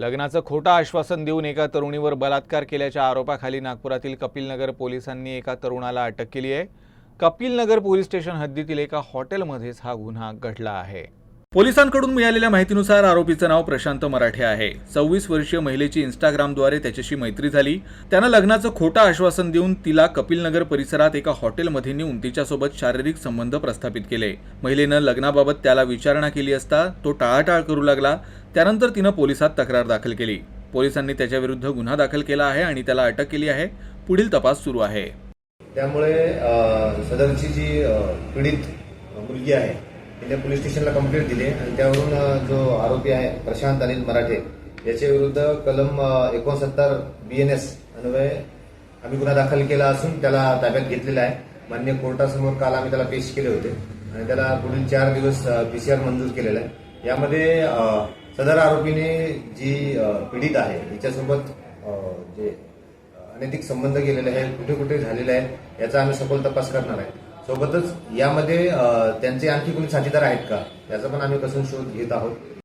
लग्नाचं खोटं आश्वासन देऊन एका तरुणीवर बलात्कार केल्याच्या आरोपाखाली नागपुरातील कपिलनगर पोलिसांनी एका तरुणाला अटक केली आहे. कपिलनगर पोलीस स्टेशन हद्दीतील एका हॉटेलमध्येच हा गुन्हा घडला आहे. पोलिसांकडून मिळालेल्या माहितीनुसार आरोपीचं नाव प्रशांत मराठे आहे. सव्वीस वर्षीय महिलेची इंस्टाग्रामद्वारे त्याच्याशी मैत्री झाली. त्यानं लग्नाचं खोटं आश्वासन देऊन तिला कपिलनगर परिसरात एका हॉटेलमध्ये नेऊन तिच्यासोबत शारीरिक संबंध प्रस्थापित केले. महिलेनं लग्नाबाबत त्याला विचारणा केली असता तो टाळाटाळ करू लागला. त्यानंतर तिनं पोलिसात तक्रार दाखल केली. पोलिसांनी त्याच्याविरुद्ध गुन्हा दाखल केला आहे आणि त्याला अटक केली आहे. पुढील तपास सुरू आहे. त्यामुळे सदरची जी पीडित मुलगी आहे तिने पोलीस स्टेशनला कंप्लेंट दिली आणि त्यावरून जो आरोपी आहे प्रशांत अनिल मराठे याच्या विरुद्ध कलम एकोणसत्तर बी एन एस अन्वये आम्ही गुन्हा दाखल केला असून त्याला ताब्यात घेतलेला आहे. मान्य कोर्टासमोर काल आम्ही त्याला पेश केले होते. आणि त्याला पुढील चार दिवस पीसीआर मंजूर केलेला आहे. यामध्ये सदर आरोपीने जी पीडित आहे हिच्यासोबत जे अनैतिक संबंध गेलेले आहे कुठे कुठे झालेले आहे याचा आम्ही सखोल तपास करणार आहे. सोबतच यामध्ये त्यांचे आणखी कोणी साथीदार आहेत का? याचा पण आम्ही कसून शोध घेत आहोत.